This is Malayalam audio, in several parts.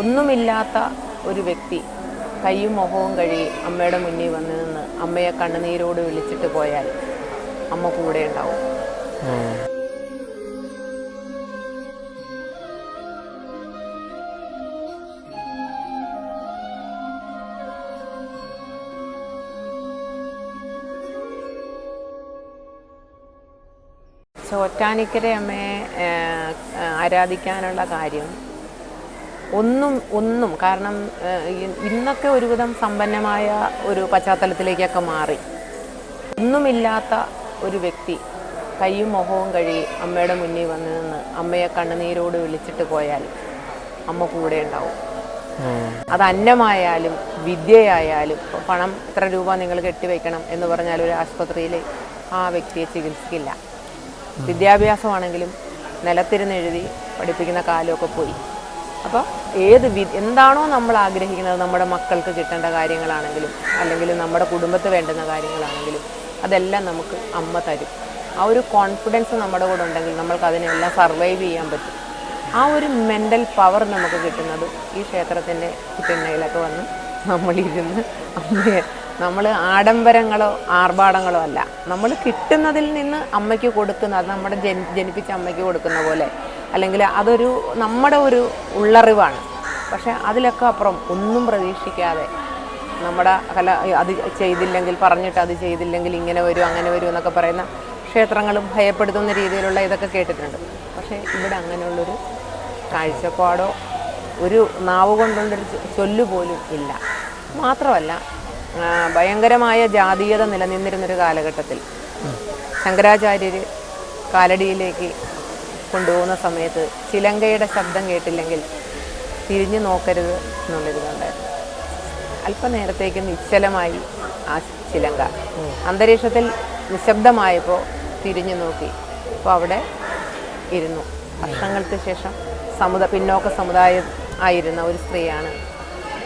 ഒന്നുമില്ലാത്ത ഒരു വ്യക്തി കൈയും മുഖവും കഴുകി അമ്മയുടെ മുന്നിൽ വന്ന് നിന്ന് അമ്മയെ കണ്ണുനീരോട് വിളിച്ചിട്ട് പോയാൽ അമ്മ കൂടെ ഉണ്ടാവും. ചോറ്റാനിക്കര അമ്മയെ ആരാധിക്കാനുള്ള കാര്യം ഒന്നും ഒന്നും കാരണം ഇന്നൊക്കെ ഒരുവിധം സമ്പന്നമായ ഒരു പശ്ചാത്തലത്തിലേക്കൊക്കെ മാറി. ഒന്നുമില്ലാത്ത ഒരു വ്യക്തി കൈയും മുഖവും കഴി അമ്മയുടെ മുന്നിൽ വന്ന് നിന്ന് അമ്മയെ കണ്ണുനീരോട് വിളിച്ചിട്ട് പോയാൽ അമ്മ കൂടെ ഉണ്ടാവും. അത് അന്നമായാലും വിദ്യയായാലും പണം ഇത്ര രൂപ നിങ്ങൾ കെട്ടിവെക്കണം എന്ന് പറഞ്ഞാൽ ഒരു ആശുപത്രിയിൽ ആ വ്യക്തിയെ ചികിത്സിക്കില്ല. വിദ്യാഭ്യാസമാണെങ്കിലും നിലത്തിരുന്ന് എഴുതി പഠിപ്പിക്കുന്ന കാലമൊക്കെ പോയി. അപ്പോൾ ഏത് വി എന്താണോ നമ്മൾ ആഗ്രഹിക്കുന്നത് നമ്മുടെ മക്കൾക്ക് കിട്ടേണ്ട കാര്യങ്ങളാണെങ്കിലും അല്ലെങ്കിൽ നമ്മുടെ കുടുംബത്ത് വേണ്ടുന്ന കാര്യങ്ങളാണെങ്കിലും അതെല്ലാം നമുക്ക് അമ്മ തരും. ആ ഒരു കോൺഫിഡൻസ് നമ്മുടെ കൂടെ ഉണ്ടെങ്കിൽ നമ്മൾക്ക് അതിനെല്ലാം സർവൈവ് ചെയ്യാൻ പറ്റും. ആ ഒരു മെന്റൽ പവർ നമുക്ക് കിട്ടുന്നത് ഈ ക്ഷേത്രത്തിന്റെ തിണ്ണയിലൊക്കെ വന്ന് നമ്മളിരുന്ന് അമ്മയെ നമ്മൾ ആഡംബരങ്ങളോ ആർഭാടങ്ങളോ അല്ല. നമ്മൾ കിട്ടുന്നതിൽ നിന്ന് അമ്മയ്ക്ക് കൊടുക്കുന്ന അത് നമ്മുടെ ജനിപ്പിച്ച അമ്മയ്ക്ക് കൊടുക്കുന്ന പോലെ അല്ലെങ്കിൽ അതൊരു നമ്മുടെ ഒരു ഉള്ളറിവാണ്. പക്ഷേ അതിലൊക്കെ അപ്പുറം ഒന്നും പ്രതീക്ഷിക്കാതെ നമ്മുടെ കല അത് ചെയ്തില്ലെങ്കിൽ പറഞ്ഞിട്ട് അത് ചെയ്തില്ലെങ്കിൽ ഇങ്ങനെ വരും അങ്ങനെ വരും എന്നൊക്കെ പറയുന്ന ക്ഷേത്രങ്ങളും ഭയപ്പെടുത്തുന്ന രീതിയിലുള്ള ഇതൊക്കെ കേട്ടിട്ടുണ്ട്. പക്ഷേ ഇവിടെ അങ്ങനെയുള്ളൊരു കാഴ്ചപ്പാടോ ഒരു നാവ് കൊണ്ടുള്ളൊരു ചൊല്ലുപോലും ചൊല്ല് പോലും ഇല്ല. മാത്രമല്ല ഭയങ്കരമായ ജാതീയത നിലനിന്നിരുന്നൊരു കാലഘട്ടത്തിൽ ശങ്കരാചാര്യർ കാലടിയിലേക്ക് കൊണ്ടുപോകുന്ന സമയത്ത് ചിലങ്കയുടെ ശബ്ദം കേട്ടില്ലെങ്കിൽ തിരിഞ്ഞു നോക്കരുത് എന്നുള്ളൊരിതുണ്ടായിരുന്നു അല്പനേരത്തേക്ക് നിശ്ചലമായി ആ ചിലങ്ക അന്തരീക്ഷത്തിൽ നിശബ്ദമായപ്പോൾ തിരിഞ്ഞു നോക്കി. അപ്പോൾ അവിടെ ഇരുന്നു. വർഷങ്ങൾക്ക് ശേഷം സമുദ പിന്നോക്ക സമുദായം ആയിരുന്ന ഒരു സ്ത്രീയാണ്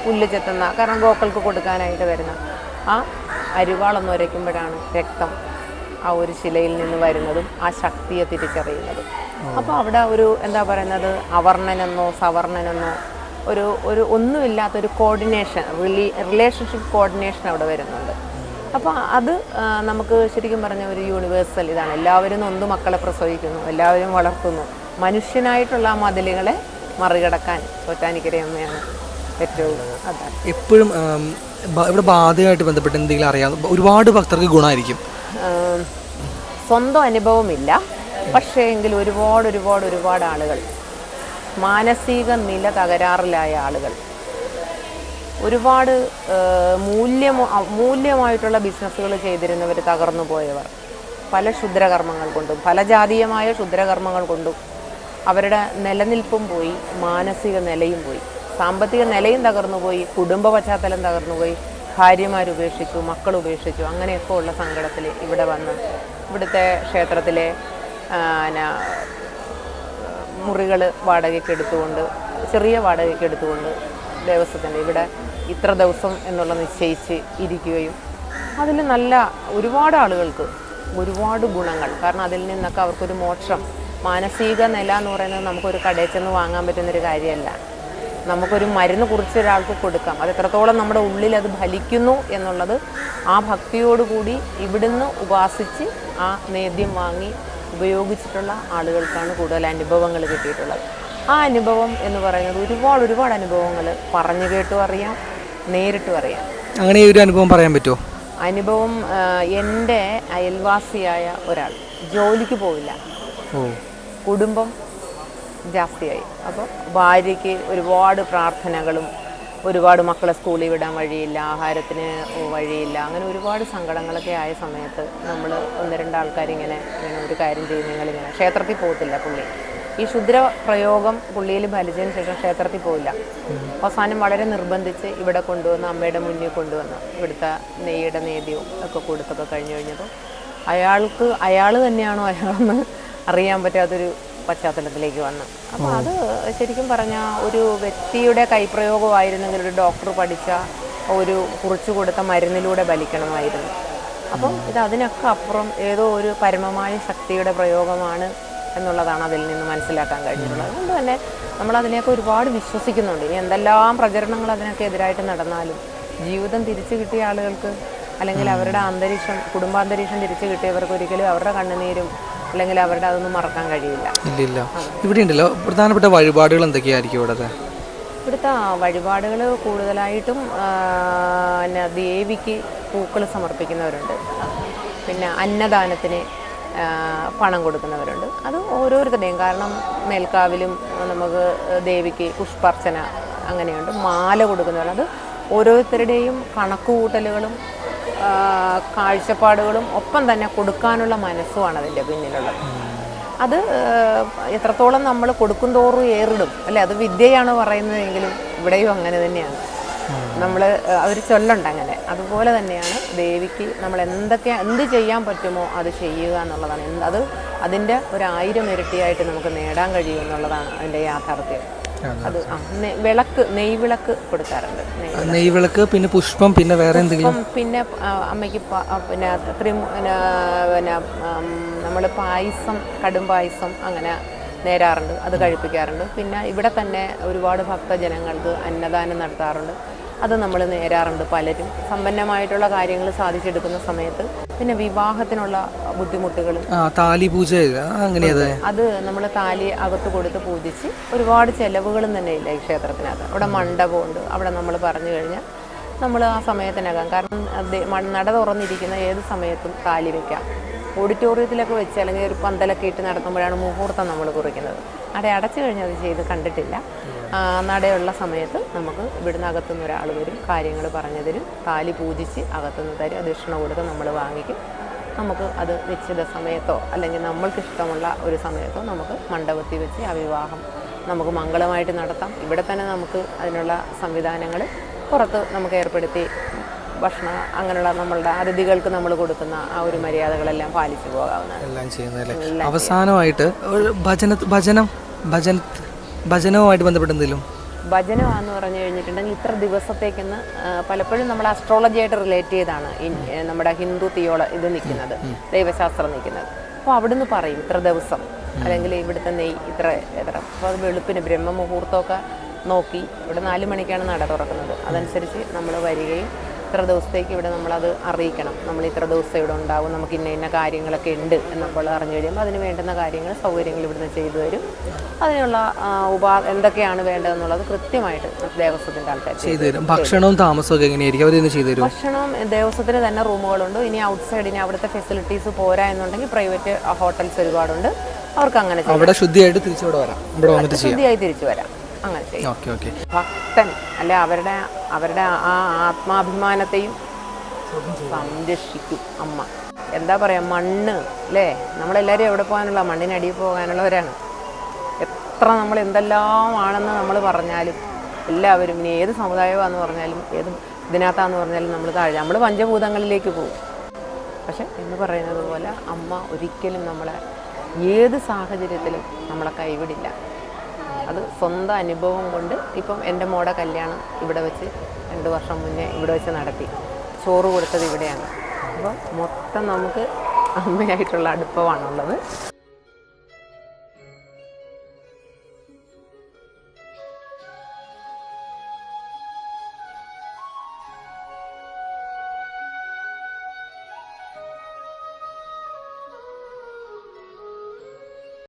പുല്ല് ചെത്തുന്ന കാരണം ഗോക്കൾക്ക് കൊടുക്കാനായിട്ട് വരുന്ന ആ അരിവാളൊന്ന് ഉരയ്ക്കുമ്പോഴാണ് രക്തം ആ ഒരു ശിലയിൽ നിന്ന് വരുന്നതും ആ ശക്തിയെ തിരിച്ചറിയുന്നതും. അപ്പോൾ അവിടെ ഒരു എന്താ പറയുന്നത് അവർണനെന്നോ സവർണനെന്നോ ഒരു ഒരു ഒന്നുമില്ലാത്തൊരു കോർഡിനേഷൻ റിലി റിലേഷൻഷിപ്പ് കോർഡിനേഷൻ അവിടെ വരുന്നുണ്ട്. അപ്പോൾ അത് നമുക്ക് ശരിക്കും പറഞ്ഞ ഒരു യൂണിവേഴ്സൽ ഇതാണ്. എല്ലാവരും ഒന്ന് മക്കളെ പ്രസവിക്കുന്നു എല്ലാവരും വളർത്തുന്നു. മനുഷ്യനായിട്ടുള്ള ആ മതിലുകളെ മറികടക്കാൻ ചോറ്റാനിക്കരയമ്മയാണ് ഏറ്റവും അതാണ്. എപ്പോഴും ഇവിടെ ബാധയായിട്ട് ബന്ധപ്പെട്ട് എന്തെങ്കിലും അറിയാം ഒരുപാട് ഭക്തർക്ക് ഗുണമായിരിക്കും. സ്വന്തം അനുഭവമില്ല. പക്ഷേ എങ്കിൽ ഒരുപാട് ഒരുപാട് ഒരുപാട് ആളുകൾ മാനസിക നില തകരാറിലായ ആളുകൾ ഒരുപാട് മൂല്യമോ മൂല്യമായിട്ടുള്ള ബിസിനസ്സുകൾ ചെയ്തിരുന്നവർ തകർന്നു പോയവർ പല ക്ഷുദ്രകർമ്മങ്ങൾ കൊണ്ടും പല ജാതീയമായ ക്ഷുദ്രകർമ്മങ്ങൾ കൊണ്ടും അവരുടെ നിലനിൽപ്പും പോയി മാനസിക നിലയും പോയി. സാമ്പത്തിക നിലയും തകർന്നു പോയി കുടുംബ പശ്ചാത്തലം തകർന്നു പോയി ഭാര്യമാർ ഉപേക്ഷിച്ചു മക്കൾ ഉപേക്ഷിച്ചു അങ്ങനെയൊക്കെ ഉള്ള സങ്കടത്തിൽ ഇവിടെ വന്ന് ഇവിടുത്തെ ക്ഷേത്രത്തിലെ മുറികൾ വാടകയ്ക്ക് എടുത്തുകൊണ്ട് ചെറിയ വാടകയ്ക്ക് എടുത്തുകൊണ്ട് ദേവസ്വത്തിന്റെ ഇവിടെ ഇത്ര ദിവസം എന്നുള്ള നിശ്ചയിച്ച് ഇരിക്കുകയും അതിൽ നല്ല ഒരുപാട് ആളുകൾക്ക് ഒരുപാട് ഗുണങ്ങൾ. കാരണം അതിൽ നിന്നൊക്കെ അവർക്കൊരു മോക്ഷം. മാനസിക നില എന്ന് പറയുന്നത് നമുക്കൊരു കടയിൽ ചെന്ന് വാങ്ങാൻ പറ്റുന്നൊരു കാര്യമല്ല. നമുക്കൊരു മരുന്ന് കുറിച്ച് ഒരാൾക്ക് കൊടുക്കാം. അത് എത്രത്തോളം നമ്മുടെ ഉള്ളിൽ അത് ഫലിക്കുന്നു എന്നുള്ളത് ആ ഭക്തിയോടുകൂടി ഇവിടുന്ന് ഉപാസിച്ച് ആ നേദ്യം വാങ്ങി ഉപയോഗിച്ചിട്ടുള്ള ആളുകൾക്കാണ് കൂടുതൽ അനുഭവങ്ങൾ കിട്ടിയിട്ടുള്ളത്. ആ അനുഭവം എന്ന് പറയുന്നത് ഒരുപാട് ഒരുപാട് അനുഭവങ്ങൾ പറഞ്ഞു കേട്ടും അറിയാം നേരിട്ടും അറിയാം. അങ്ങനെ ഒരു അനുഭവം പറയാൻ പറ്റുമോ? അനുഭവം എന്റെ അയൽവാസിയായ ഒരാൾ ജോലിക്ക് പോവില്ല. കുടുംബം ജാസ്തിയായി. അപ്പോൾ ഭാര്യയ്ക്ക് ഒരുപാട് പ്രാർത്ഥനകളും ഒരുപാട് മക്കളെ സ്കൂളിൽ വിടാൻ വഴിയില്ല ആഹാരത്തിന് വഴിയില്ല അങ്ങനെ ഒരുപാട് സങ്കടങ്ങളൊക്കെ ആയ സമയത്ത് നമ്മൾ ഒന്ന് രണ്ട് ആൾക്കാർ ഇങ്ങനെ ഒരു കാര്യം ചെയ്യും നിങ്ങളിങ്ങനെ ക്ഷേത്രത്തിൽ പോകത്തില്ല പുള്ളി. ഈ ശുദ്ര പ്രയോഗം പുള്ളിയിൽ ഫലിച്ചതിന് ശേഷം ക്ഷേത്രത്തിൽ പോവില്ല. അവസാനം വളരെ നിർബന്ധിച്ച് ഇവിടെ കൊണ്ടുവന്ന് അമ്മയുടെ മുന്നിൽ കൊണ്ടുവന്ന് ഇവിടുത്തെ നെയ്യുടെ നേദ്യവും ഒക്കെ കൊടുത്തൊക്കെ കഴിഞ്ഞു കഴിഞ്ഞപ്പോൾ അയാൾക്ക് അയാൾ തന്നെയാണോ അയാളെന്ന് അറിയാൻ പറ്റാത്തൊരു പശ്ചാത്തലത്തിലേക്ക് വന്നു. അപ്പോൾ അത് ശരിക്കും പറഞ്ഞാൽ ഒരു വ്യക്തിയുടെ കൈപ്രയോഗമായിരുന്നെങ്കിൽ ഒരു ഡോക്ടർ പഠിച്ച ഒരു കുറിച്ചു കൊടുത്ത മരുന്നിലൂടെ ബലിക്കണമായിരുന്നു അപ്പം ഇത് അതിനൊക്കെ അപ്പുറം ഏതോ ഒരു പരമമായ ശക്തിയുടെ പ്രയോഗമാണ് എന്നുള്ളതാണ് അതിൽ നിന്ന് മനസ്സിലാക്കാൻ കഴിഞ്ഞിട്ടുള്ളത്. അതുകൊണ്ട് തന്നെ നമ്മൾ അതിനെയൊക്കെ ഒരുപാട് വിശ്വസിക്കുന്നുണ്ട്. ഇനി എന്തെല്ലാം പ്രചരണങ്ങൾ അതിനൊക്കെ എതിരായിട്ട് നടന്നാലും ജീവിതം തിരിച്ചു കിട്ടിയ ആളുകൾക്ക് അല്ലെങ്കിൽ അവരുടെ അന്തരീക്ഷം കുടുംബാന്തരീക്ഷം തിരിച്ചു കിട്ടിയവർക്ക് ഒരിക്കലും അവരുടെ കണ്ണുനീരും അല്ലെങ്കിൽ അവരുടെ അതൊന്നും മറക്കാൻ കഴിയില്ല. ഇല്ലില്ല ഇല്ല. ഇവിടെ ഉണ്ടല്ലോ പ്രധാനപ്പെട്ട വഴിപാടുകൾ എന്തൊക്കെയായിരിക്കും ഇവിടുത്തെ? ഇവിടുത്തെ വഴിപാടുകൾ കൂടുതലായിട്ടും പിന്നെ ദേവിക്ക് പൂക്കൾ സമർപ്പിക്കുന്നവരുണ്ട്. പിന്നെ അന്നദാനത്തിന് പണം കൊടുക്കുന്നവരുണ്ട്. അത് ഓരോരുത്തരുടെയും. കാരണം മേൽക്കാവിലും നമുക്ക് ദേവിക്ക് പുഷ്പാർച്ചന അങ്ങനെയുണ്ട്. മാല കൊടുക്കുന്നവരുണ്ട്. അത് ഓരോരുത്തരുടെയും കണക്കുകൂട്ടലുകളും കാഴ്ചപ്പാടുകളും ഒപ്പം തന്നെ കൊടുക്കാനുള്ള മനസ്സുമാണ് അതിന്റെ പിന്നിലുള്ളത്. അത് എത്രത്തോളം നമ്മൾ കൊടുക്കും തോറും ഏറിടും. അല്ലെ? അത് വിദ്യയാണ് പറയുന്നതെങ്കിലും ഇവിടെയും അങ്ങനെ തന്നെയാണ്. നമ്മൾ അവർ ചൊല്ലുണ്ട് അങ്ങനെ. അതുപോലെ തന്നെയാണ് ദേവിക്ക് നമ്മൾ എന്തൊക്കെ എന്ത് ചെയ്യാൻ പറ്റുമോ അത് ചെയ്യുക എന്നുള്ളതാണ്. അത് അതിന്റെ ഒരായിരം ഇരട്ടിയായിട്ട് നമുക്ക് നേടാൻ കഴിയും എന്നുള്ളതാണ് അതിന്റെ യാഥാർത്ഥ്യം. അത് ആ നെയ് വിളക്ക് നെയ്വിളക്ക് കൊടുക്കാറുണ്ട്. നെയ് വിളക്ക്. പിന്നെ പുഷ്പം പിന്നെ വേറെ എന്തെങ്കിലും? പിന്നെ അമ്മയ്ക്ക് പിന്നെ അത്രയും പിന്നെ പിന്നെ നമ്മൾ പായസം കടും പായസം അങ്ങനെ നേരാറുണ്ട്. അത് കഴിപ്പിക്കാറുണ്ട്. പിന്നെ ഇവിടെ തന്നെ ഒരുപാട് ഭക്തജനങ്ങൾക്ക് അന്നദാനം നടത്താറുണ്ട്. അത് നമ്മൾ നേരാറുണ്ട് പലരും. സമ്പന്നമായിട്ടുള്ള കാര്യങ്ങൾ സാധിച്ചെടുക്കുന്ന സമയത്ത് പിന്നെ വിവാഹത്തിനുള്ള ബുദ്ധിമുട്ടുകൾ. താലി പൂജ അങ്ങനെ അത് നമ്മൾ താലി അകത്ത് കൊടുത്ത് പൂജിച്ച് ഒരുപാട് ചെലവുകളും തന്നെ ഇല്ല ഈ ക്ഷേത്രത്തിനകത്ത്. അവിടെ മണ്ഡപമുണ്ട്. അവിടെ നമ്മൾ പറഞ്ഞു കഴിഞ്ഞാൽ നമ്മൾ ആ സമയത്തിനകം കാരണം നട തുറന്നിരിക്കുന്ന ഏത് സമയത്തും താലി വെക്കാം. ഓഡിറ്റോറിയത്തിലൊക്കെ വെച്ച് അല്ലെങ്കിൽ ഒരു പന്തലൊക്കെ ഇട്ട് നടത്തുമ്പോഴാണ് മുഹൂർത്തം നമ്മൾ കുറിക്കുന്നത്. നട അടച്ചു കഴിഞ്ഞാൽ അത് ചെയ്ത് കണ്ടിട്ടില്ല. നടയുള്ള സമയത്ത് നമുക്ക് ഇവിടുന്ന് അകത്തുനിന്ന് ഒരാൾ വരും കാര്യങ്ങൾ പറഞ്ഞു തരും താലി പൂജിച്ച് അകത്തുനിന്ന് തരും ദക്ഷിണ കൊടുത്ത് നമ്മൾ വാങ്ങിക്കും. നമുക്ക് അത് നിശ്ചിത സമയത്തോ അല്ലെങ്കിൽ നമ്മൾക്ക് ഇഷ്ടമുള്ള ഒരു സമയത്തോ നമുക്ക് മണ്ഡപത്തിൽ വെച്ച് ആ വിവാഹം നമുക്ക് മംഗളമായിട്ട് നടത്താം. ഇവിടെ തന്നെ നമുക്ക് അതിനുള്ള സംവിധാനങ്ങൾ പുറത്ത് നമുക്ക് ഏർപ്പെടുത്തി ഭക്ഷണം അങ്ങനെയുള്ള നമ്മളുടെ അതിഥികൾക്ക് നമ്മൾ കൊടുക്കുന്ന ആ ഒരു മര്യാദകളെല്ലാം പാലിച്ചു പോകാവുന്നതാണ്. അവസാനമായിട്ട് ഭജന ഭജനം ഭജന ഭജനവുമായിട്ട് ബന്ധപ്പെട്ട് എന്തെങ്കിലും ഭജനമാണെന്ന് പറഞ്ഞു കഴിഞ്ഞിട്ടുണ്ടെങ്കിൽ ഇത്ര ദിവസത്തേക്കെന്ന് പലപ്പോഴും നമ്മൾ അസ്ട്രോളജിയായിട്ട് റിലേറ്റ് ചെയ്താണ്. നമ്മുടെ ഹിന്ദു തിയോള ഇത് നിൽക്കുന്നത് ദൈവശാസ്ത്രം നിൽക്കുന്നത്. അപ്പോൾ അവിടുന്ന് പറയും ഇത്ര ദിവസം. അല്ലെങ്കിൽ ഇവിടുത്തെ നെയ് ഇത്ര എത്ര. അപ്പോൾ അത് വെളുപ്പിന് ബ്രഹ്മ മുഹൂർത്തമൊക്കെ നോക്കി ഇവിടെ നാല് മണിക്കാണ് നട തുറക്കുന്നത്. അതനുസരിച്ച് നമ്മൾ വരികയും ഇത്ര ദിവസത്തേക്ക് ഇവിടെ നമ്മളത് അറിയിക്കണം. നമ്മൾ ഇത്ര ദിവസം ഇവിടെ ഉണ്ടാവും. നമുക്ക് ഇന്ന ഇന്ന കാര്യങ്ങളൊക്കെ ഉണ്ട് എന്നപ്പോൾ അറിഞ്ഞു കഴിയുമ്പോൾ അതിന് വേണ്ടുന്ന കാര്യങ്ങൾ സൗകര്യങ്ങൾ ഇവിടുന്ന് ചെയ്തു തരും. അതിനുള്ള ഉപാ എന്തൊക്കെയാണ് വേണ്ടതെന്നുള്ളത് കൃത്യമായിട്ട് ദേവസ്വത്തിന്റെ ആൾക്കാർ ചെയ്തു തരും. ഭക്ഷണവും താമസവും എങ്ങനെയായിരിക്കും? ചെയ്തു തരും? ഭക്ഷണം ദേവസ്വത്തിന് തന്നെ റൂമുകളുണ്ട്. ഇനി ഔട്ട് സൈഡിന് അവിടുത്തെ ഫെസിലിറ്റീസ് പോരാ എന്നുണ്ടെങ്കിൽ പ്രൈവറ്റ് ഹോട്ടൽസ് ഒരുപാടുണ്ട്. അവർക്ക് അങ്ങനെ അവിടെ ശുദ്ധിയായിട്ട് തിരിച്ചു വരാം. ഇവിടെ വന്നിട്ട് ശുദ്ധിയായി തിരിച്ചു വരാം. അങ്ങനെ ചെയ്യും. ഭക്തൻ അല്ലെ അവരുടെ അവരുടെ ആ ആത്മാഭിമാനത്തെയും സംരക്ഷിക്കും അമ്മ. എന്താ പറയാ മണ്ണ് അല്ലേ? നമ്മളെല്ലാവരും എവിടെ പോകാനുള്ള മണ്ണിനടിയിൽ പോകാനുള്ളവരാണ്. എത്ര നമ്മൾ എന്തെല്ലാം ആണെന്ന് നമ്മൾ പറഞ്ഞാലും എല്ലാവരും ഇനി ഏത് സമുദായമാണെന്ന് പറഞ്ഞാലും ഏത് ഇതിനകത്താന്ന് പറഞ്ഞാലും നമ്മൾ താഴെ നമ്മൾ പഞ്ചഭൂതങ്ങളിലേക്ക് പോകും. പക്ഷെ എന്ന് പറയുന്നത് പോലെ അമ്മ ഒരിക്കലും നമ്മളെ ഏത് സാഹചര്യത്തിലും നമ്മളെ കൈവിടില്ല. അത് സ്വന്തം അനുഭവം കൊണ്ട് ഇപ്പം എന്റെ മോടെ കല്യാണം ഇവിടെ വെച്ച് രണ്ട് വർഷം മുന്നേ ഇവിടെ വെച്ച് നടത്തി. ചോറ് കൊടുത്തത് ഇവിടെയാണ്. അപ്പം മൊത്തം നമുക്ക് അമ്മയായിട്ടുള്ള അടുപ്പമാണുള്ളത്.